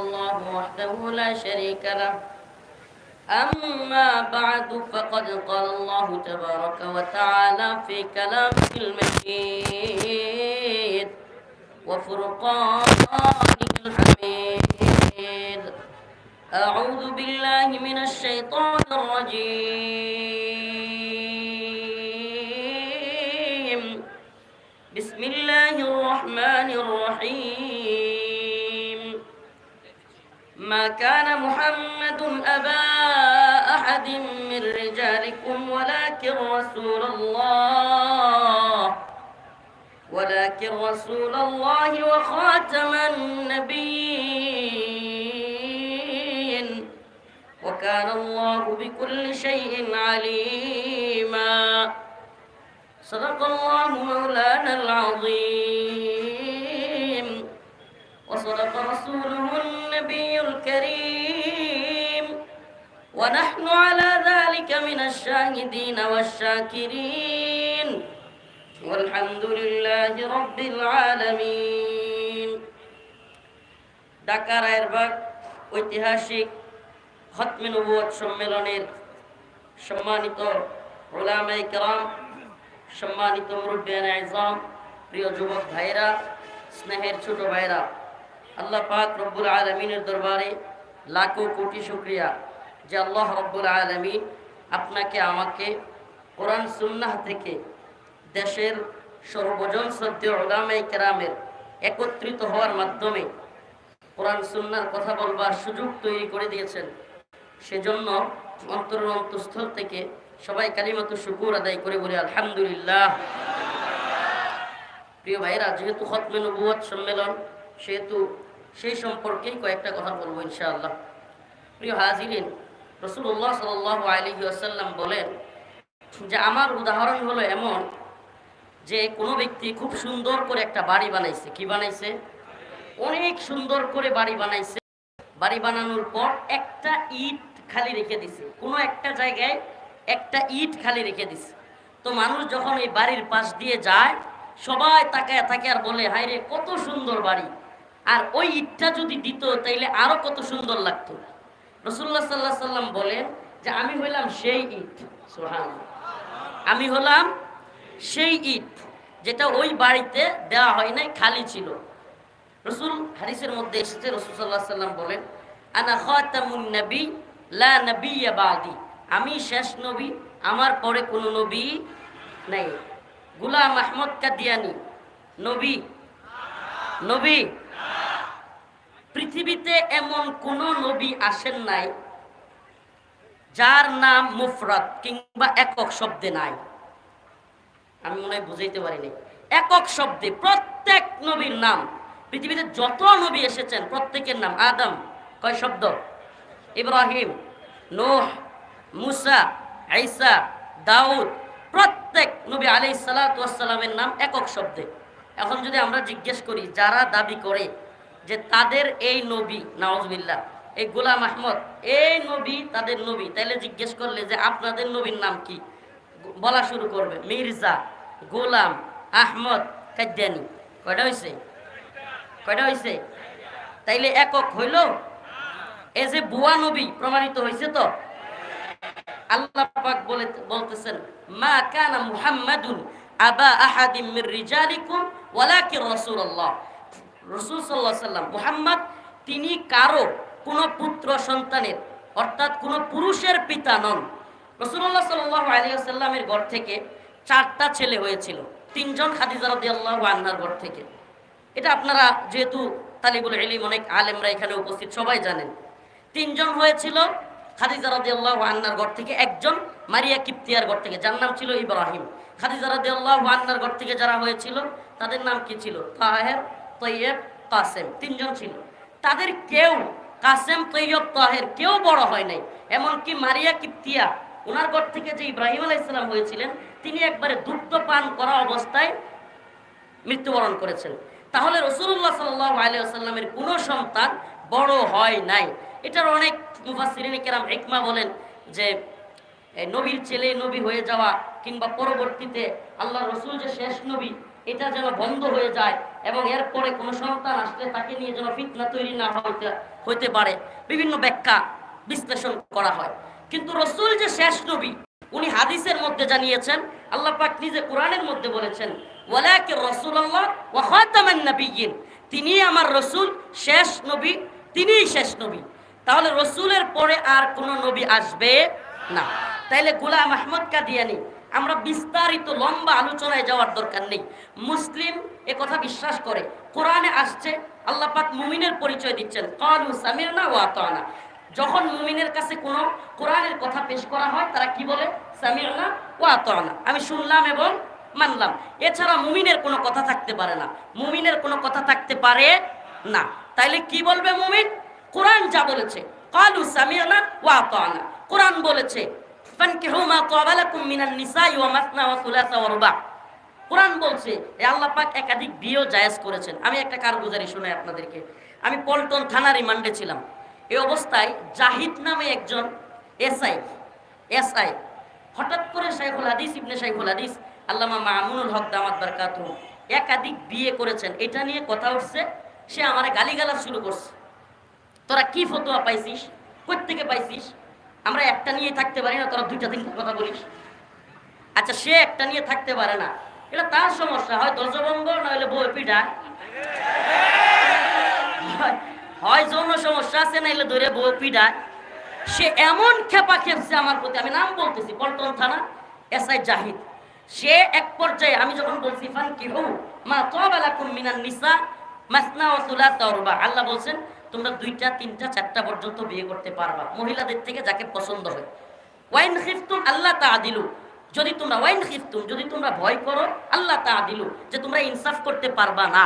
الله وحده لا شريك له. أما بعد فقد قال الله تبارك وتعالى في كلامه المجيد وفرقانه الحميد. أعوذ بالله من الشيطان الرجيم. بسم الله الرحمن الرحيم. ما كان محمد أبا أحد من رجالكم ولكن رسول الله ولكن رسول الله وخاتم النبيين. وكان الله بكل شيء عليما. صدق الله مولانا العظيم. وصدق رسوله النبي الكريم ونحن على ذلك من الشاهدين والشاكرين والحمد لله رب العالمين ঢাকা রায়েরবাগ ঐতিহাসিক খতমে নবুয়ত সম্মেলনের সম্মানিত ওলামাই কেরাম সম্মানিত মুরব্বিয়ান আজম প্রিয় যুবক ভাইরা স্নেহের ছোট ভাইরা আল্লাহ পাক রব্বুল আলমিনের দরবারে লাখো কোটি শুক্রিয়া যে আল্লাহ রব্বুল আলমিন আপনাকে, আমাকে কোরআন সুন্নাহ থেকে দেশের সর্বজন শ্রদ্ধেয় ওলামাই কেরামের একত্রিত হওয়ার মাধ্যমে কোরআন সুন্নার কথা বলবার সুযোগ তৈরি করে দিয়েছেন। সেজন্য অন্তরের অন্তঃস্থল থেকে সবাই কালিমাত শুকুর আদায় করে বলি, আলহামদুলিল্লাহ। প্রিয় ভাইরা যেহেতু খতমে নবুয়াত সম্মেলন, সেহেতু সেই সম্পর্কেই কয়েকটা কথা বলব ইনশাআল্লাহ। প্রিয় হাজিরিন রসুল্লাহ সাল আলী আসাল্লাম বলেন যে আমার উদাহরণ হলো এমন যে কোনো ব্যক্তি খুব সুন্দর করে একটা বাড়ি বানাইছে। কি বানাইছে? অনেক সুন্দর করে বাড়ি বানাইছে। বাড়ি বানানোর পর একটা ইট খালি রেখে দিছে। কোনো একটা জায়গায় একটা ইট খালি রেখে দিছে। তো মানুষ যখন এই বাড়ির পাশ দিয়ে যায়, সবাই তাকায় থাকে আর বলে হাই রে কত সুন্দর বাড়ি। আর ওই ইটটা যদি দিত, তাইলে আরও কত সুন্দর লাগতো। রসুল্লাহ সাল্লাহ সাল্লাম বলেন যে, আমি হইলাম সেই ইট সোহান আমি হলাম সেই ইট যেটা ওই বাড়িতে দেওয়া হয় নাই, খালি ছিল। রসুল হারিসের মধ্যে এসেছে রসুল সাল্লাহ সাল্লাম বলেন, আনা খাতামুন নবী, লা নবিয়া বাদি। আমি শেষ নবী, আমার পরে কোনো নবী নাই। গুলাম আহমদ কাদিয়ানি, নবী নবী। পৃথিবীতে এমন কোন নবী আসেন নাই, যার নাম মুফরাত কিংবা একক শব্দে নাই। আমি মনে হয় বুঝাইতে পারিনি। একক শব্দে প্রত্যেক নবীর নাম, পৃথিবীতে যত নবী এসেছেন, প্রত্যেকের নাম আদম। কয় শব্দ? ইব্রাহিম, নোহ, মুসা আইসা দাউদ। প্রত্যেক নবী আলি সালাতামের নাম একক শব্দে। এখন যদি আমরা জিজ্ঞেস করি, যারা দাবি করে যে তাদের এই নবী নওয়াজবিল্লা এই গোলাম আহমদ, এই নবী তাদের নবী। তাইলে জিজ্ঞেস করলে যে আপনাদের নবীর নাম কি? বলা শুরু করবে, মির্জা গোলাম আহমদ কাদ্যানি কয়টা হয়েছে কয়টা হয়েছে তাইলে একক হইল? এ যে বুয়া নবী প্রমাণিত হয়েছে তো? আল্লাহ বলে, বলতেছেন, মা কানা মুহাম্মাদুন আবা আহাদিম রিজালিকুম ওয়ালাকিন রাসূলুল্লাহ। রাসূল আলাইহি সাল্লাম মুহাম্মদ, তিনি কারও কোন পুত্র সন্তানের, অর্থাৎ কোন পুরুষের পিতা নন। রাসূলুল্লাহ সাল্লাহ আলাইহি ওয়াসাল্লামের ঘর থেকে চারটা ছেলে হয়েছিল। তিনজন খাদিজা রাদিয়াল্লাহু আনহার ঘর থেকে। এটা আপনারা যেহেতু তালিবুল ইলিম, অনেক আলেমরা এখানে উপস্থিত, সবাই জানেন। তিনজন হয়েছিল খাদিজা রাদিয়াল্লাহু আনহার ঘর থেকে, একজন মারিয়া কিপ্তিয়ার ঘর থেকে, যার নাম ছিল ইব্রাহিম। খাদিজা রাদিয়াল্লাহু আনহার ঘর থেকে যারা হয়েছিল, তাদের নাম কি ছিল? তাহের তৈয়ব কাসেম, তিনজন ছিল। তাদের কেউ কাসেম তৈয়ব তাহের কেউ বড় হয় নাই। এমনকি মারিয়া কিপ্তিয়া ওনার ঘর থেকে যে ইব্রাহিম আলাইসালাম হয়েছিলেন, তিনি একবারে দুগ্ধ পান করা অবস্থায় মৃত্যুবরণ করেছেন। তাহলে রসুল্লাহ সাল্লাহ আলিয়াল্লামের কোনো সন্তান বড় হয় নাই। এটার অনেক মুফাসিরিন কেরাম হেকমা বলেন যে নবীর ছেলে নবী হয়ে যাওয়া কিংবা পরবর্তীতে আল্লাহ রসুল যে শেষ নবী এটা যেন বন্ধ হয়ে যায় এবং এরপরে কোনো সন্তান আসলে তাকে নিয়ে যেন ফিতনা তৈরি না হইতে হইতে পারে। বিভিন্ন ব্যাখ্যা বিশ্লেষণ করা হয়। কিন্তু রসুল যে শেষ নবী, উনি হাদিসের মধ্যে জানিয়েছেন, আল্লাহ পাক নিজে কোরআনের মধ্যে বলেছেন ওয়ালাকে রসুল্লাহ ওয়া খাতামান নাবিয়িন তিনি আমার রসুল শেষ নবী, তিনিই শেষ নবী। তাহলে রসুলের পরে আর কোনো নবী আসবে না। তাইলে গোলাম আহমদ কাদিয়ানি আমরা বিস্তারিত লম্বা আলোচনায় যাওয়ার দরকার নেই। মুসলিম এ কথা বিশ্বাস করে। কোরআনে আসছে, আল্লাহ পাক মুমিনের পরিচয় দিচ্ছেন। কালু সামিরনা ওয়া আতানা। যখন মুমিনের কাছে কোনো কোরআনের কথা পেশ করা হয়, তারা কি বলে? সামিরনা ওয়া আতানা। আমি শুনলাম এবং মানলাম। এছাড়া মুমিনের কোনো কথা থাকতে পারে না। মুমিনের কোনো কথা থাকতে পারে না। তাইলে কি বলবে মুমিন? কোরআন যা বলেছে, কালু সামিরনা ওয়া কোরআন বলেছে ফানকিহু মা তাবা লাকুম মিনান নিসাই ওয়া মাসনা ওয়া সুলাসা ওয়া কোরআন বলছে, এ আল্লাহ পাক একাধিক বিয়েও জায়েজ করেছেন। আমি একটা কারগুজারি শোনাই আপনাদেরকে। আমি পল্টন থানা রিমান্ডে ছিলাম। এই অবস্থায় জাহিদ নামে একজন এসআই এসআই। হঠাৎ করে শাইখুল হাদিস, ইবনে শাইখুল হাদিস, আল্লামা মামুনুল হক দামাত বারকাত একাধিক বিয়ে করেছেন। এটা নিয়ে কথা উঠছে, সে আমারে গালিগালাজ শুরু করছে। তোরা কি ফতোয়া পাইছিস? থেকে পাইছিস? আমরা একটা নিয়ে থাকতে পারি না, তোরা দুইটা তিনটা কথা বলিস। আচ্ছা সে একটা নিয়ে থাকতে পারে না। এটা তার সমস্যা হয় দর্জভঙ্গ নইলে বই পিঠা হয়- যৌন সমস্যা আছে, নাইলে ধরে বই পিঠা সে এমন খেপা খেপছে আমার প্রতি, আমি নাম বলতেছি, পল্টন থানা, এস আই জাহিদ। সে এক পর্যায়ে, আমি যখন বলছি ফান কি হু মা তাবালাকুম মিনান নিসা, মাসনা ওয়া সুলাসা আল্লাহ বলছেন তোমরা দুইটা, তিনটা, চারটা পর্যন্ত বিয়ে করতে পারবা। মহিলাদের থেকে যাকে পছন্দ হয়। ওয়াইন খিফতুম আল্লাহ তাআদিলু। যদি তোমরা ওয়াইন খিফতুম, যদি তোমরা ভয় করো আল্লাহ তাআদিলু, যে তোমরা ইনসাফ করতে পারবা না।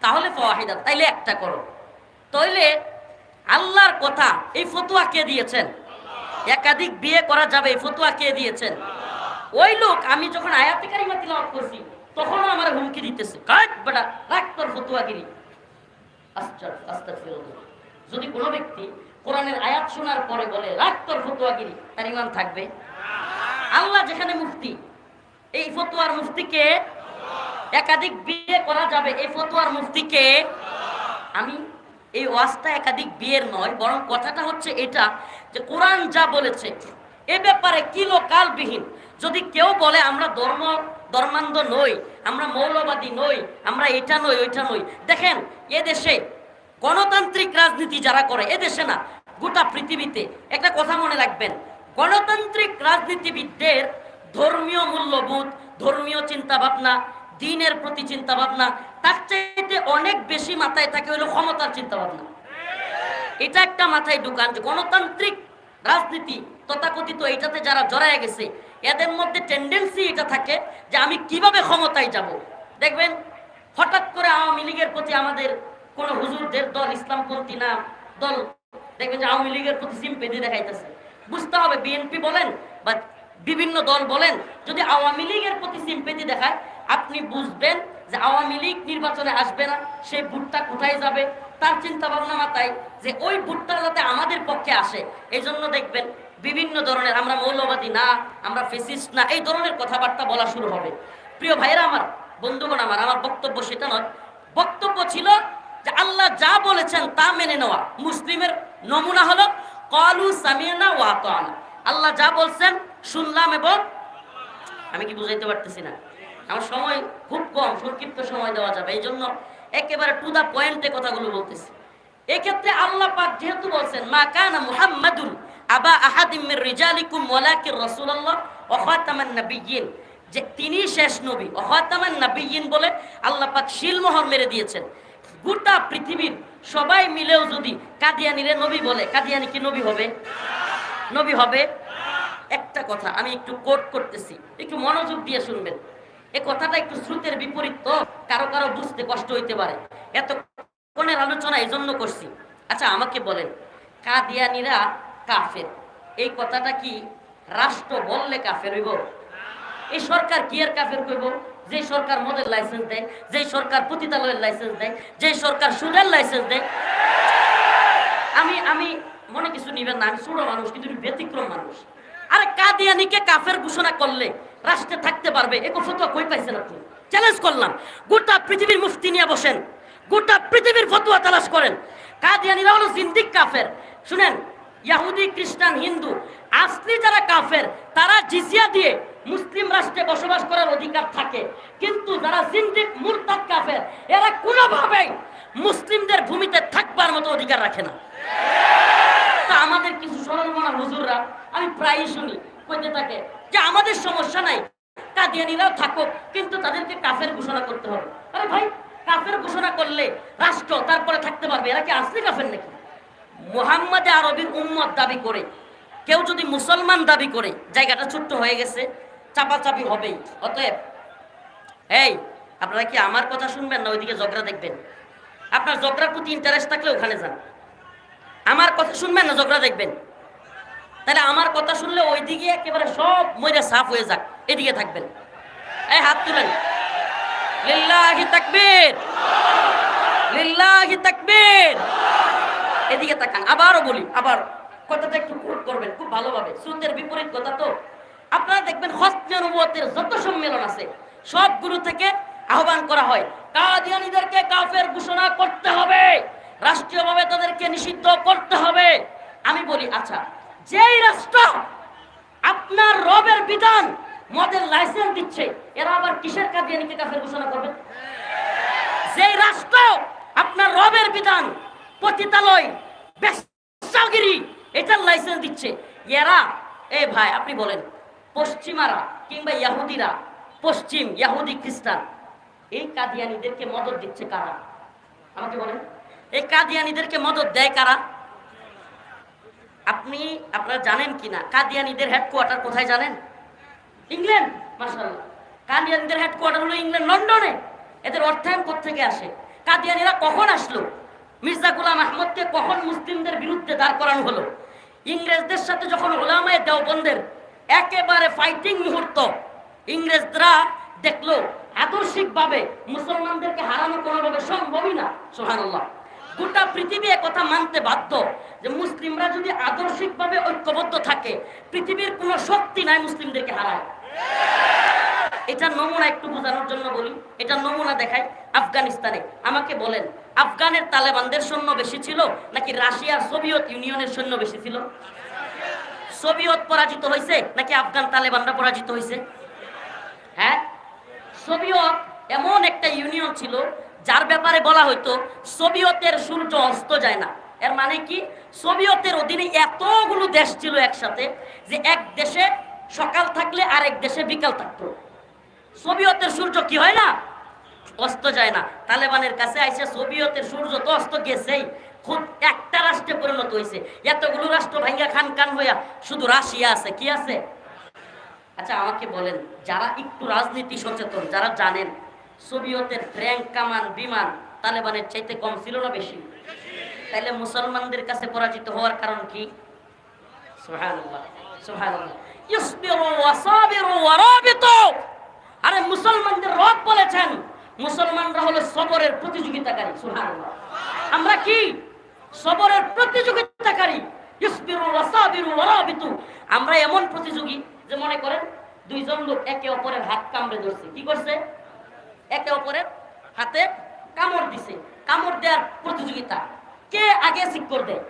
তাহলে ফাওয়াহিদা তাইলে একটা করো। তাইলে আল্লাহর কথা, এই ফতুয়া কে দিয়েছেন? একাধিক বিয়ে করা যাবে, এই ফতোয়া কে দিয়েছেন? ওই লোক, আমি যখন আয়াতে কারিমা তিলাওয়াত করছি, তখনও আমার হুমকি দিতেছে। কাট বেটা, রাখ তোর ফতোয়াগিরি। যদি কোনো ব্যক্তি কোরআনের আয়াত শোনার পরে বলে রাখ তোর ফতোয়াগিরি তার ইমান থাকবে? আল্লাহ যেখানে মুফতি, এই ফতুয়ার মুফতিকে একাধিক বিয়ে করা যাবে। এই ফতুয়ার মুফতিকে আমি, এই ওয়াজটা একাধিক বিয়ের নয়, বরং কথাটা হচ্ছে এটা যে কোরআন যা বলেছে, এ ব্যাপারে কিলো কালবিহীন যদি কেউ বলে, আমরা ধর্ম ধর্মান্ধ নই, আমরা মৌলবাদী নই, আমরা এটা নই, ওইটা নই। দেখেন, এ দেশে গণতান্ত্রিক রাজনীতি যারা করে, এ দেশে না, গোটা পৃথিবীতে। একটা কথা মনে রাখবেন, গণতান্ত্রিক রাজনীতিবিদদের ধর্মীয় মূল্যবোধ, ধর্মীয় চিন্তা ভাবনা দিনের প্রতি চিন্তা ভাবনা তার চাইতে অনেক বেশি মাথায় থাকে হলো ক্ষমতার চিন্তা ভাবনা এটা একটা মাথায় ঢুকান গণতান্ত্রিক রাজনীতি তথাকথিত, এটাতে যারা জড়ায় গেছে এদের মধ্যে টেন্ডেন্সি এটা থাকে যে আমি কীভাবে ক্ষমতায় যাব। দেখবেন, হঠাৎ করে আওয়ামী লীগের প্রতি আমাদের কোন হুজুরদের দল, ইসলামপন্থী না, দল, দেখবেন যে আওয়ামী লীগের প্রতি সিম্পেদি দেখাইতেছে। বুঝতে হবে, বিএনপি বলেন বা বিভিন্ন দল বলেন, যদি আওয়ামী লীগের প্রতি সিম্পেদি দেখায়, আপনি বুঝবেন যে আওয়ামী লীগ নির্বাচনে আসবে না সেই ভোটটা কোথায় যাবে, তার চিন্তা ভাবনা মাথায় যে ওই ভোটটা যাতে আমাদের পক্ষে আসে এই জন্য দেখবেন বিভিন্ন ধরনের আমরা মৌলবাদী না, আমরা ফেসিস্ট না, এই ধরনের কথাবার্তা বলা শুরু হবে। প্রিয় ভাইরা আমার, বন্ধুগণ আমার আমার বক্তব্য সেটা নয়। বক্তব্য ছিল যে আল্লাহ যা বলেছেন তা মেনে নেওয়া। মুসলিমের নমুনা হলো, কলু সামিয়ানা ওয়াতানা আল্লাহ যা বলছেন শুনলাম এবং আমি কি বুঝাইতে পারতেছি না? আমার সময় খুব কম, সংক্ষিপ্ত সময় দেওয়া যাবে। এই জন্য একেবারে টু দা পয়েন্টে কথাগুলো বলতেছি। এক্ষেত্রে আল্লাহ পাক যেহেতু বলছেন, মা কানা মুহাম্মাদুন আবা আহাদিম মির রিজালিকুম ওয়ালাকির রাসূলুল্লাহ ওয়া খাতামান নাবিয়্যিন। যে তিনি শেষ নবী ওয়া খাতামান বলে আল্লাহ পাক শিলমোহর মেরে দিয়েছেন। গোটা পৃথিবীর সবাই মিলেও যদি কাদিয়ানিরে নবী বলে, কাদিয়ানি কি নবী হবে? নবী হবে? একটা কথা, আমি একটু কোট করতেছি, একটু মনোযোগ দিয়ে শুনবেন। এ কথাটা একটু শ্রুতের বিপরীত তো, কারও কারও বুঝতে কষ্ট হইতে পারে। এত কোনের আলোচনা এই জন্য করছি। আচ্ছা আমাকে বলেন, কাদিয়ানিরা কাফের। এই কথাটা কি রাষ্ট্র বললে কাফের হইব? এই সরকার কি আর কাফের কইব? যে সরকার মদের লাইসেন্স দেয়, যে সরকার পতিতালয়ের লাইসেন্স দেয়, যে সরকার সুদের লাইসেন্স দেয়। আমি আমি মনে কিছু নিবেন না, আমি ছোট মানুষ, কিন্তু ব্যতিক্রম মানুষ। আরে কাদিয়ানিকে কাফের ঘোষণা করলে রাষ্ট্রে থাকতে পারবে, এ কথা কই পাইছেন আপনি? চ্যালেঞ্জ করলাম। গোটা পৃথিবীর মুফতি নিয়ে বসেন। গোটা পৃথিবীর ফতুয়া তালাশ করেন। কাদিয়ানিরা হলো জিন্দিক কাফের। শুনেন ইয়াহুদি, খ্রিস্টান, হিন্দু, আসলি যারা কাফের, তারা জিজিয়া দিয়ে মুসলিম রাষ্ট্রে বসবাস করার অধিকার থাকে। কিন্তু যারা জিন্দিক মুরতাদ কাফের, এরা কোনোভাবেই মুসলিমদের ভূমিতে থাকবার মতো অধিকার রাখে না। তা আমাদের কিছু সরলমনা হুজুররা, আমি প্রায়ই শুনি, কইতে থাকে যে আমাদের সমস্যা নাই, কাদিয়ানিরাও থাকুক, কিন্তু তাদেরকে কাফের ঘোষণা করতে হবে। আরে ভাই, কাফের ঘোষণা করলে রাষ্ট্র তারপরে থাকতে পারবে, এরা কি আসলে কাফের নাকি? মোহাম্মদে আরবির উম্মত দাবি করে। কেউ যদি মুসলমান দাবি করে, জায়গাটা ছোট্ট হয়ে গেছে, চাপাচাপি হবেই। অতএব, এই, আপনারা কি আমার কথা শুনবেন না ওইদিকে ঝগড়া দেখবেন? আপনার ঝগড়ার প্রতি ইন্টারেস্ট থাকলে ওখানে যান। আমার কথা শুনবেন না ঝগড়া দেখবেন? তাহলে আমার কথা শুনলে ওইদিকে একেবারে সব মইরা সাফ হয়ে যাক, এদিকে থাকবেন। এই হাত তুলেন। লিল্লাহি তাকবীর। লিল্লাহি তাকবীর। এদিকে তাকান, আবারও বলি আবার কথাটা একটু কোট করবেন, খুব ভালোভাবে। সুন্দের বিপরীত কথা তো। আপনারা দেখবেন হস্তের যত সম্মেলন আছে, সবগুলো থেকে আহ্বান করা হয়, কাদিয়ানীদেরকে কাফের ঘোষণা করতে হবে, রাষ্ট্রীয়ভাবে তাদেরকে নিষিদ্ধ করতে হবে। আমি বলি আচ্ছা যেই রাষ্ট্র আপনার রবের বিধান, মদের লাইসেন্স দিচ্ছে, এরা আবার কিসের কাদিয়ানিকে কাফের ঘোষণা করবে? যেই রাষ্ট্র আপনার রবের বিধান, পতিতালয় ব্যবসাগিরি এটার লাইসেন্স দিচ্ছে। এরা, এ ভাই, আপনি বলেন, পশ্চিমারা কিংবা ইয়াহুদিরা, পশ্চিম ইয়াহুদি খ্রিস্টান, এই কাদিয়ানিদেরকে মদত দিচ্ছে কারা? আমাকে বলেন, এই কাদিয়ানিদেরকে মদত দেয় কারা? আপনি, আপনারা জানেন কিনা? কাদিয়ানিদের হেডকোয়ার্টার কোথায় জানেন? ইংল্যান্ড মার্শাল্লাহ কাদিয়ানিদের হেডকোয়ার্টার হলো ইংল্যান্ড, লন্ডনে। এদের অর্থায়ন থেকে আসে? কাদিয়ানিরা কখন আসলো? মির্জা গুলাম আহমদকে কখন মুসলিমদের বিরুদ্ধে দাঁড় করানো হলো? ইংরেজদের সাথে যখন ওলামায় দেওবন্দের একেবারে ফাইটিং মুহূর্ত, ইংরেজরা দেখল আদর্শিকভাবে মুসলমানদেরকে হারানো কোনোভাবে সম্ভবই না। সোহানুল্লাহ গোটা পৃথিবী কথা মানতে বাধ্য যে মুসলিমরা যদি আদর্শিকভাবে ঐক্যবদ্ধ থাকে, পৃথিবীর কোনো শক্তি নাই মুসলিমদেরকে হারায়। এটা নমুনা একটু বোঝানোর জন্য বলি এটা নমুনা দেখায় আফগানিস্তানে। আমাকে বলেন আফগানের তালেবানদের সৈন্য বেশি ছিল নাকি রাশিয়ার সোভিয়েত ইউনিয়নের সৈন্য বেশি ছিল? সোভিয়েত পরাজিত হয়েছে নাকি আফগান তালেবানরা পরাজিত হয়েছে হ্যাঁ? সোভিয়েত এমন একটা ইউনিয়ন ছিল যার ব্যাপারে বলা হইতো, সোভিয়েতের সূর্য অস্ত যায় না। এর মানে কি? সোভিয়েতের অধীনে এতগুলো দেশ ছিল একসাথে যে এক দেশে সকাল থাকলে আরেক দেশে বিকাল থাকতো। সোভিয়েতের সূর্য কি হয় না? অস্ত যায় না। তালেবানের কাছে আইসে সোভিয়েতের সূর্য তো অস্ত গেছেই। খুব একটা রাষ্ট্রে পরিণত হয়েছে এতগুলো রাষ্ট্র ভাঙ্গা খান খান হইয়া শুধু রাশিয়া আছে, কি আছে? আচ্ছা আমাকে বলেন, যারা একটু রাজনীতি সচেতন, যারা জানেন, সোভিয়তের ট্যাঙ্ক, কামান, বিমান তালেবানের চাইতে কম ছিল না বেশি? তাইলে মুসলমানদের কাছে পরাজিত হওয়ার কারণ কি? আরে মুসলমানদের রব বলেছেন মুসলমানরা হলো সবরের প্রতিযোগিতাকারী আমরা কি? সবরের প্রতিযোগিতাকারী। আমরা এমন প্রতিযোগী যে মনে করেন দুইজন লোক একে অপরের হাত কামড়ে ধরছে। কি করছে? একে অপরের হাতে কামড় দিছে। কামড় দেওয়ার প্রতিযোগিতা। কে আগে সিক্কর দেয়?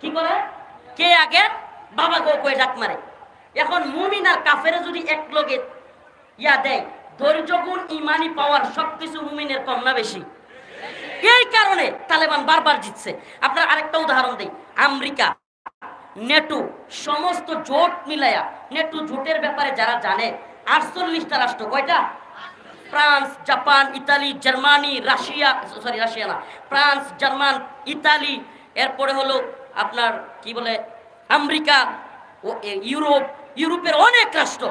কি করে? কে আগে? বাবা গো কয়ে ডাক মারে। এখন মুমিন আর কাফেরে যদি এক লগে ইয়া দেয় ধৈর্য গুণ ইমানি পাওয়ার সবকিছু মুমিনের কম না বেশি। এই কারণে তালেবান বারবার জিতছে। আপনার আরেকটা উদাহরণ দেই। আমেরিকা, নেটো, সমস্ত জোট মিলায়া, নেটো জোটের ব্যাপারে যারা জানে, আটচল্লিশটা রাষ্ট্র, কয়টা? France, Japan, Italy, Germany, Russia, sorry, Russia না, ফ্রান্স, জার্মান, ইতালি, এরপরে হলো আপনার কি বলে, আমেরিকা ও ইউরোপ। ইউরোপের অনেক রাষ্ট্র।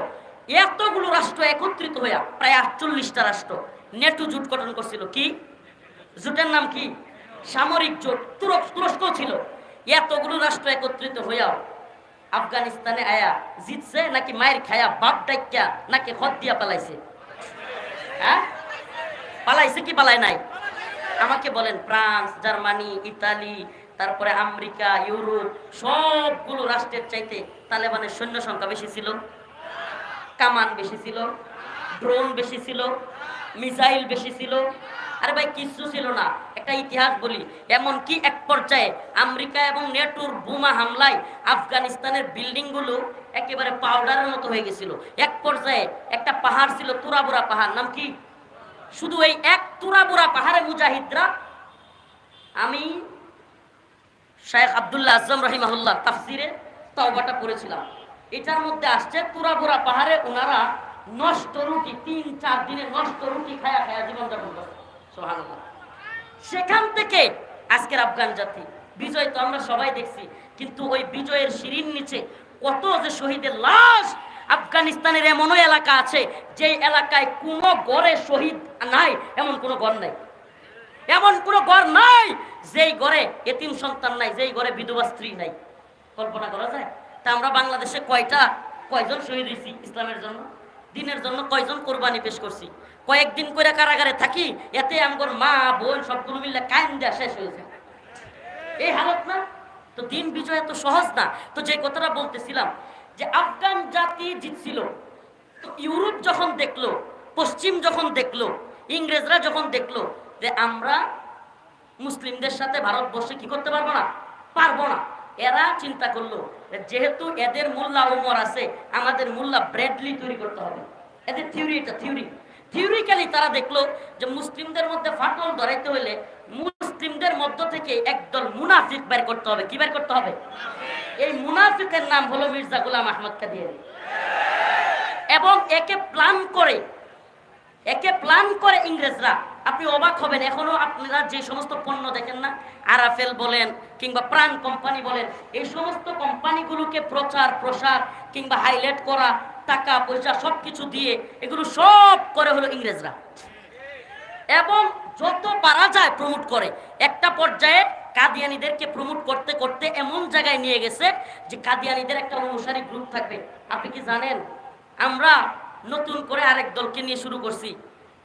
এতগুলো রাষ্ট্র একত্রিত হইয়া প্রায় আটচল্লিশটা রাষ্ট্র নেটো জোট গঠন করছিল কি? জোটের নাম কি? সামরিক জোট, তুরস্ক তুরস্ক ছিল। এতগুলো রাষ্ট্র একত্রিত হইয়াও আফগানিস্তানে আয়া জিতছে নাকি মায়ের খায়া বাপ ডাইকা নাকি হদ দিয়া পালাইছে? হ্যাঁ? পালাইছে কি পালায় নাই? আমাকে বলেন, ফ্রান্স, জার্মানি, ইতালি, তারপরে আমেরিকা, ইউরোপ, সবগুলো রাষ্ট্রের চাইতে তালেবানের সৈন্য সংখ্যা বেশি ছিল। কামান বেশি ছিল, ড্রোন বেশি ছিল, মিসাইল বেশি ছিল। আরে ভাই, কিচ্ছু ছিল না। একটা ইতিহাস বলি এমন কি এক পর্যায়ে আমেরিকা এবং নেটুর বোমা হামলায় আফগানিস্তানের বিল্ডিংগুলো একেবারে পাউডারের মতো হয়ে গেছিল। এক পর্যায়ে একটা পাহাড় ছিল, তুরাবুরা পাহাড়, নাম কি? শুধু এই এক তুরাবুরা পাহাড়ে মুজাহিদরা। আমি শেখ আবদুল্লাহ আজম রহিমাহুল্লাহ তাফসিরে তওবাটা পড়েছিলাম। এটার মধ্যে আসছে তুরাবুরা পাহাড়ে ওনারা নষ্ট রুটি, তিন, চার দিনে নষ্ট রুটি খায়া খায়া জীবনযাপন করে সুবহানাল্লাহ। সেখান থেকে আজকের আফগান জাতি, বিজয় তো আমরা সবাই দেখছি, কিন্তু ওই বিজয়ের সিঁড়ির নিচে কত যে শহীদের লাশ আফগানিস্তানের এমনও এলাকা আছে যে এলাকায় কোনো গড়ে শহীদ নাই, এমন কোনো গড় নাই। এমন কোনো ঘর নাই, যেই ঘরে এতিম সন্তান নাই, যেই ঘরে বিধবা স্ত্রী নাই। কল্পনা করা যায়? তা আমরা বাংলাদেশে কয়টা, কয়জন শহীদ হয়েছি ইসলামের জন্য? দিনের জন্য কয়জন কোরবানি পেশ করছি? কয়েকদিন করে কারাগারে থাকি, এতে আমগর মা, বোন সবগুলো মিললে কায়েম দেওয়া শেষ হয়েছে এই হালত না? তো দিন বিজয় এত সহজ না। তো যে কথাটা বলতেছিলাম, যে আফগান জাতি জিতছিল, তো ইউরোপ যখন দেখল, পশ্চিম যখন দেখল, ইংরেজরা যখন দেখল, যে আমরা মুসলিমদের সাথে ভারতবর্ষে কি করতে পারব না? পারব না। এরা চিন্তা করল যেহেতু এদের মোল্লা ওমর আছে, আমাদের মোল্লা ব্রেডলি তৈরি করতে হবে। এদের থিওরি এটা থিওরি থিওরিক্যালি তারা দেখল যে মুসলিমদের মধ্যে ফাটল ধরাইতে হলে মুসলিমদের মধ্য থেকে একদল মুনাফিক বের করতে হবে। কি বের করতে হবে? এই মুনাফিকের নাম হলো মির্জা গুলাম আহমদ কাদিয়ানি। এবং একে প্ল্যান করে একে প্ল্যান করে ইংরেজরা। আপনি অবাক হবেন, এখনও আপনারা যে সমস্ত পণ্য দেখেন না, আরাফেল বলেন কিংবা প্রাণ কোম্পানি বলেন, এই সমস্ত কোম্পানিগুলোকে প্রচার, প্রসার কিংবা হাইলাইট করা, টাকা, পয়সা সব কিছু দিয়ে এগুলো সব করে হলো ইংরেজরা। এবং যত পারা যায় প্রমোট করে, একটা পর্যায়ে কাদিয়ানিদেরকে প্রমোট করতে করতে এমন জায়গায় নিয়ে গেছে যে কাদিয়ানিদের একটা অনুসারী গ্রুপ থাকবে। আপনি কি জানেন? আমরা নতুন করে আরেক দলকে নিয়ে শুরু করছি।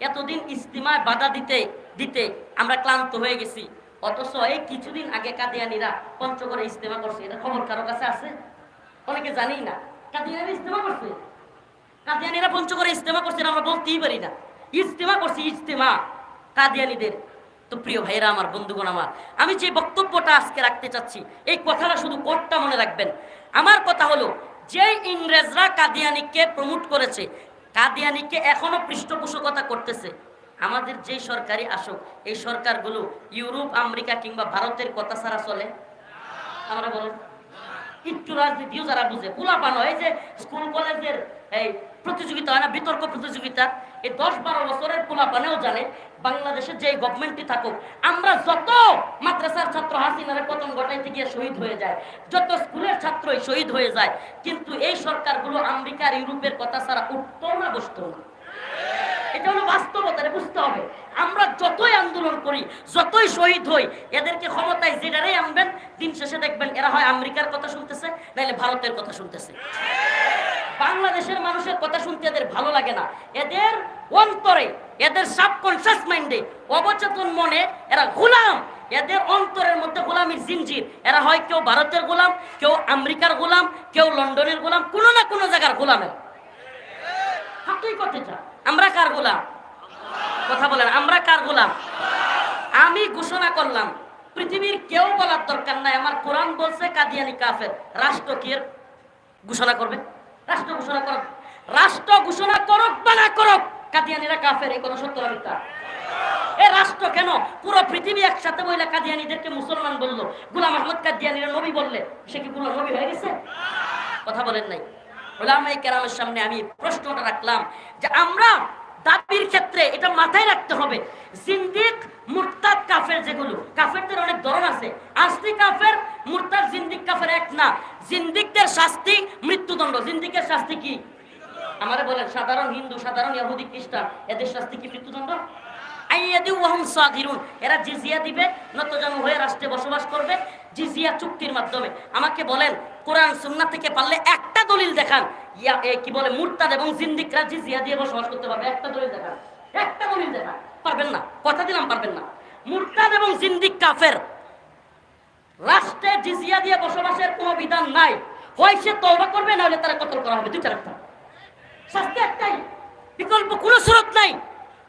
এতদিন ইস্তিমায় বাধা দিতে দিতে আমরা ক্লান্ত হয়ে গেছি। অথচ এই কিছুদিন আগে কাদিয়ানিরা পঞ্চগড়ে ইস্তেমা করছে। এটা খবর কারও কাছে আছে? অনেকে জানেই না। কাদিয়ানিরা ইস্তেমা করছে? কাদিয়ানিরা পঞ্চগড়ে ইস্তেমা করছে আমরা বলতেই পারি না। ইস্তেমা করছি ইস্তেমা কাদিয়ানিদের। তো প্রিয় ভাইরা আমার বন্ধুগণ আমার, আমি যে বক্তব্যটা আজকে রাখতে চাচ্ছি, এই কথাটা শুধু কোটটা মনে রাখবেন। আমার কথা হলো যে ইংরেজরা কাদিয়ানিকে প্রমোট করেছে কাদিয়ানিকে এখনও পৃষ্ঠপোষকতা করতেছে। আমাদের যে সরকারি আসুক, এই সরকারগুলো ইউরোপ, আমেরিকা কিংবা ভারতের কথা ছাড়া চলে। আমরা বলুন, একটু রাজনীতিও যারা বুঝে, পোলাপানো এই যে স্কুল কলেজের এই প্রতিযোগিতা হয় না, বিতর্ক প্রতিযোগিতা, এই দশ বারো বছরের পোলাপানেও জানে বাংলাদেশে যে গভর্নমেন্টই থাকুক, আমরা যত মাদ্রাসার ছাত্র হাসিনারে পতন ঘটাইতে গিয়ে শহীদ হয়ে যায়, যত স্কুলের ছাত্রই শহীদ হয়ে যায়, কিন্তু এই সরকারগুলো আমেরিকার ইউরোপের কথা ছাড়া উঠতো না, বসতো না। এটা হলো বাস্তবতা বুঝতে হবে। আমরা যতই আন্দোলন করি, যতই শহীদ হই, এদেরকে ক্ষমতায় যেটারাই আনবেন, দিন শেষে দেখবেন এরা হয় আমেরিকার কথা শুনতেছে নাহলে ভারতের কথা শুনতেছে। বাংলাদেশের মানুষের কথা শুনতে এদের ভালো লাগে না। এদের অন্তরে, এদের সাবকনসিয়াস মাইন্ডে অবচেতন মনে, এরা গোলাম। এদের অন্তরের মধ্যে গোলামীর জিনজির এরা হয় কেউ ভারতের গোলাম, কেউ আমেরিকার গোলাম, কেউ লন্ডনের গোলাম, কোনো না কোনো জায়গার গোলামের। আমরা কার গোলাম? কথা বলেন, আমরা কার গোলাম? আমি ঘোষণা করলাম, পৃথিবীর কেউ বলার দরকার নাই। আমার কোরআন বলছে, কাদিয়ানি কাফের। রাষ্ট্র কি ঘোষণা করবে? রাষ্ট্র ঘোষণা করুক রাষ্ট্র ঘোষণা করুক বা না করুক, কাদিয়ানিরা কাফের, এই কথা সত্য মিথ্যা। এ রাষ্ট্র কেন? পুরো পৃথিবী একসাথে বইলে কাদিয়ানিদেরকে মুসলমান বলল। গুলাম আহমদ কাদিয়ানিরা নবী বললে, সে কি পুরো নবী হয়ে গেছে? কথা বলেন নাই। ওলামাই কেরামের সামনে আমি প্রশ্নটা রাখলাম যে আমরা দাবির ক্ষেত্রে এটা মাথায় রাখতে হবে। জিন্দিক, মুরতাদ, কাফের যেগুলো, কাফেরদের অনেক ধরন আছে। আসলি কাফের, মুরতাদ, জিন্দিক কাফের এক না। জিন্দিকদের শাস্তি মৃত্যুদণ্ড। জিন্দিকের শাস্তি কি? আমারে বলেন, সাধারণ হিন্দু, সাধারণ ইহুদি খ্রিস্টান, এদের শাস্তি কি মৃত্যুদণ্ড? এরা জিজিয়া দিবে, নতজানু হয়ে রাষ্ট্রে বসবাস করবে, জিজিয়া চুক্তির মাধ্যমে। আমাকে বলেন, কোরআন, সুন্নাহ থেকে পারলে একটা দলিল দেখান। ইয়া কি বলে, মুরতাদ এবং জিন্দিকরা জিজিয়া দিয়ে বসবাস করতে পারবে, একটা দলিল দেখান। একটা দলিল দেখান। পারবেন না, কথা দিলাম, পারবেন না। মুরতাদ এবং জিন্দিক কাফের। রাষ্ট্রে জিজিয়া দিয়ে বসবাসের কোনো বিধান নাই। হয় সে তওবা করবে না হলে তারা কতল করা হবে। দুইটা রাখতে শাস্তি একটাই। বিকল্প কোনো স্রোত নাই।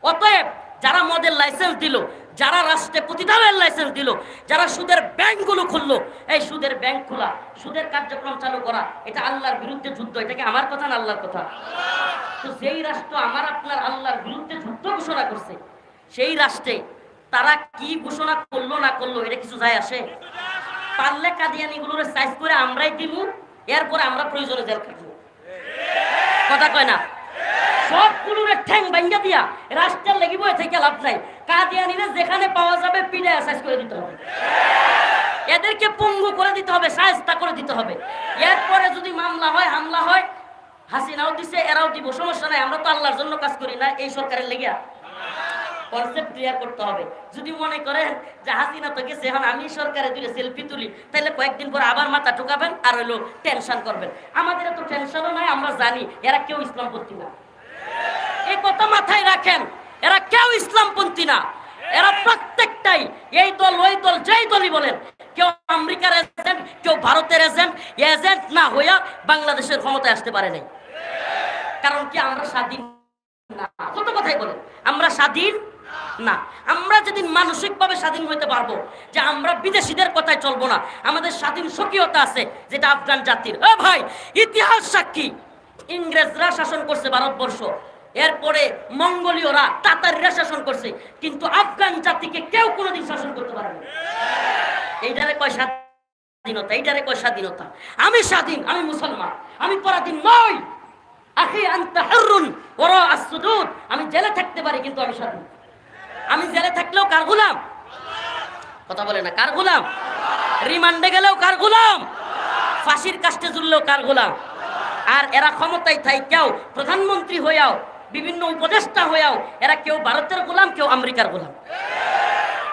অতএব, যারা মদের লাইসেন্স দিল যারা রাষ্ট্রে প্রতিদানের লাইসেন্স দিল, যারা সুদের ব্যাংকগুলো খুললো, এই সুদের ব্যাংক খোলা, সুদের কার্যক্রম চালু করা, এটা আল্লাহর বিরুদ্ধে যুদ্ধ, এটা কি আমার কথা না আল্লাহর কথা? তো যেই রাষ্ট্র আমার আপনার আল্লাহর বিরুদ্ধে যুদ্ধ ঘোষণা করছে, সেই রাষ্ট্রে তারা কি ঘোষণা করল না করল, এটা কিছু যায় আসে? পারলে কাদিয়ানিগুলোর সাইজ করে আমরাই দিব এরপরে আমরা প্রয়োজনে জেল খাটবো। কথা কয় না? সবগুলোর ঠ্যাং দিয়া লেগিব থেকে লাভ নাই। যেখানে পাওয়া যাবে করে দিতে হবে। এদেরকে পঙ্গু করে দিতে হবে করে দিতে হবে। এরপরে যদি মামলা হয়, হামলা হয়, হাসিনাও দিছে, এরাও দিব, সমস্যা নাই, আমরা তো আল্লাহর জন্য কাজ করি না, এই সরকারের লেগিয়া। কনসেপ্ট করতে হবে। যদি মনে করেন যে হাসিনা তো গেছে, এখন আমি সরকারে দিলে সেলফি তুলি তাহলে কয়েকদিন পর আবার মাথা ঠুকাবেন আর হইল টেনশন করবেন। আমাদের তো টেনশনও নাই, আমরা জানি, এরা কেউ ইসলামপন্থী না। এই মাথায় রাখেন, এরা কেউ ইসলামপন্থী না। এরা প্রত্যেকটাই এই দল, ওই দল, যেই দলই বলেন, কেউ আমেরিকার এজেন্ট, কেউ ভারতের এজেন্ট এজেন্ট না হইয়া বাংলাদেশের ক্ষমতায় আসতে পারে নাই। কারণ কি আমরা স্বাধীন না? কত কথাই বলেন, আমরা স্বাধীন না। আমরা যেদিন মানসিকভাবে স্বাধীন হইতে পারব, যে আমরা বিদেশিদের কথায় চলবো না। আমাদের স্বাধীন স্বকীয়তা আছে, যেটা আফগান জাতির। ও ভাই, ইতিহাস সাক্ষী। ইংরেজরা শাসন করছে ভারতবর্ষ। এরপরে মঙ্গোলীয়রা তাতারিরা শাসন করছে, কিন্তু আফগান জাতিকে কেউ কোনোদিন শাসন করতে পারেনি এইটারে কয় স্বাধীনতা, এইটারে কয় স্বাধীনতা। আমি স্বাধীন, আমি মুসলমান, আমি পরাধীন নই। আখি আনতা হুররুন, ওরা আসুদুদ আমি জেলে থাকতে পারি, কিন্তু আমি স্বাধীন। আমি জেলে থাকলেও কার গোলাম? কথা বলে না, কার গোলাম? রিমান্ডে গেলেও কার গোলাম? ফাঁসির কাষ্টে ঝুললেও কার গোলাম? আর এরা ক্ষমতায় থাই কেউ প্রধানমন্ত্রী হইয়াও বিভিন্ন উপদেষ্টা হইয়াও এরা কেউ ভারতের গোলাম, কেউ আমেরিকার গোলাম।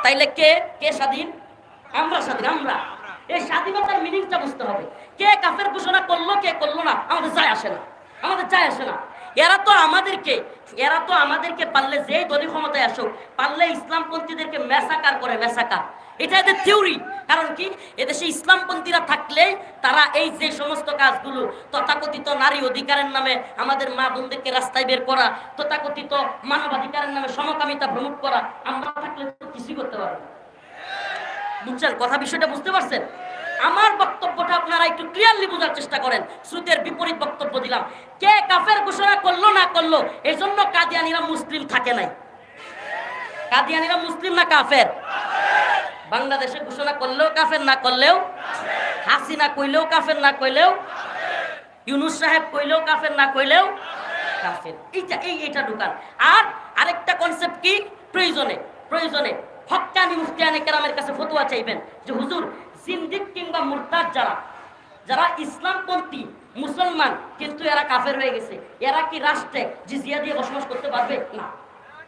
তাইলে কে? কে স্বাধীন? আমরা স্বাধীন, আমরা। এই স্বাধীনতার মিনিংটা বুঝতে হবে। কে কাফের ঘোষণা করল, কে করল না, আমাদের যায় আসে না। আমাদের যায় আসে না। এরা তো আমাদেরকে, এরা তো আমাদেরকে পারলে যে দলীয় ক্ষমতায় আসুক, পারলে ইসলামপন্থীদেরকে মেসাকার করে, মেসাকার। এটা এদের থিওরি কারণ কি? এদেশে ইসলামপন্থীরা থাকলে তারা এই যে সমস্ত কাজগুলো তথাকথিত নারী অধিকারের নামে আমাদের মা বোনদেরকে রাস্তায় বের করা, তথাকথিত মানবাধিকারের নামে সমকামিতা ভ্রমণ করা, আমরা থাকলে তো কিছুই করতে পারব বুঝছেন? কথা বিষয়টা বুঝতে পারছেন? আমার বক্তব্যটা আপনারা একটু ক্লিয়ারলি বোঝার চেষ্টা করেন। শ্রুতের বিপরীত বক্তব্য দিলাম। কে কাফের ঘোষণা করল না করল? এই জন্য কাদিয়ানিরা মুসলিম থাকে নাই। কাদিয়ানিরা মুসলিম না কাফের? বাংলাদেশে ঘোষণা করলেও কাফের না করলেও, হাসিনা কইলেও কাফের না কইলেও, ইউনুস সাহেব কইলেও কাফের না কইলেও কাফের। এইটা, এই এটা ঢুকান। আর আরেকটা কনসেপ্ট কি? প্রয়োজনে প্রয়োজনে। হক্কানি মুফতিয়ানে কেরামের কাছে ফতোয়া চাইবেন যে, হুজুর সিন্দিক কিংবা মুরতাদ যারা যারা ইসলামপন্থী, মুসলমান, কিন্তু এরা কাফের হয়ে গেছে, এরা কি রাষ্ট্রে জিজিয়া দিয়ে বসবাস করতে পারবে? না।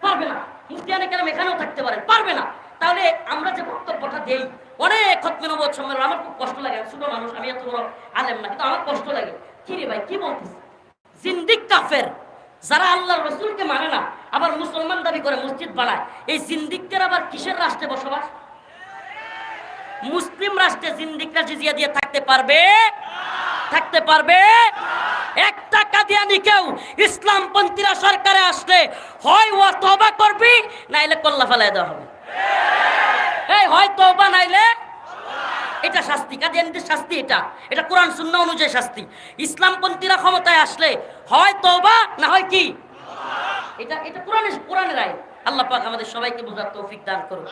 পারবে না। মুফতিয়ানে কেরাম এখানেও থাকতে পারেন। পারবে না। তাহলে আমরা যে বক্তব্যটা দেই, অনেক খতমে সম্মেলন, আমার খুব কষ্ট লাগে ছোট মানুষ, আমি এত বড় আলেম না, কিন্তু আমার কষ্ট লাগে। কি রে ভাই, কি বলতিস জিন্দিক কাফের, যারা আল্লাহ রসুলকে মানে না, আবার মুসলমান দাবি করে মসজিদ বানায়, এই জিন্দিকদের আবার কিসের রাষ্ট্রে বসবাস? মুসলিম রাষ্ট্রে জিন্দিকরা জিজিয়া দিয়ে থাকতে পারবে? থাকতে পারবে? একটা কাদিয়ানি কেউ ইসলাম ইসলামপন্থীরা সরকারে আসলে হয় ও তবা করবি, নাইলে কল্লা ফেলায় দেওয়া হবে। এই হয় তবা নাইলে এটা শাস্তি। কাদিয়ানিদের শাস্তি এটা। এটা কোরআন শূন্য অনুযায়ী শাস্তি। ইসলামপন্থীরা ক্ষমতায় আসলে হয় তবা না হয় কি? এটা এটা কোরআনের কোরআনের আইন। আল্লাহ পাক আমাদের সবাইকে বোঝার তৌফিক দান করুক।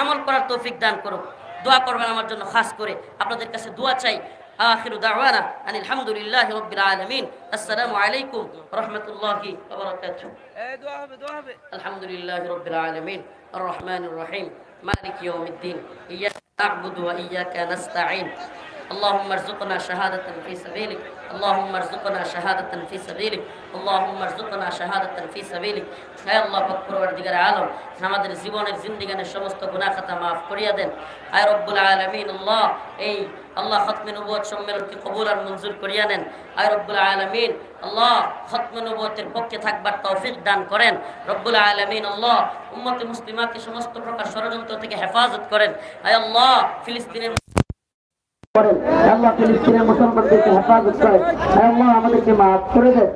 আমল করার তৌফিক দান করুক। দোয়া করবেন আমার জন্য, খাস করে। আপনাদের কাছে দোয়া চাই। آخر دعوانا أن الحمد لله رب العالمين. السلام عليكم ورحمة الله وبركاته. الحمد لله رب العالمين. الرحمن الرحيم. مالك يوم الدين. إياك نعبد وإياك نستعين. اللهم ارزقنا شهادة في سبيلك اللهم ارزقنا شهادة في سبيلك اللهم ارزقنا شهادة في سبيلك হে আল্লাহ পাক পরওয়ারদিগার আলম আমাদের জীবনের জিন্দিগানের সমস্ত গুনাহ খাতা মাফ করিয়া দেন আয় রব্বুল আলামিন আল্লাহ এই আল্লাহ খতমে নবুয়ত সম্মেলনকে কবুল আর মঞ্জুর করিয়া নেন আয় রব্বুল আলামিন আল্লাহ খতমে নবুয়তের পক্ষে থাকবার তৌফিক দান করেন রব্বুল আলামিন আল্লাহ উম্মতে মুসলিমাকে সমস্ত প্রকার ষড়যন্ত্র থেকে হেফাজত করেন আয় আল্লাহ ফিলিস্তিনের করেন। আল্লাহ ফিলিস্তিনের মুসলমানদেরকে হেফাজত করেন। আল্লাহ আমাদেরকে মাফ করে দেন।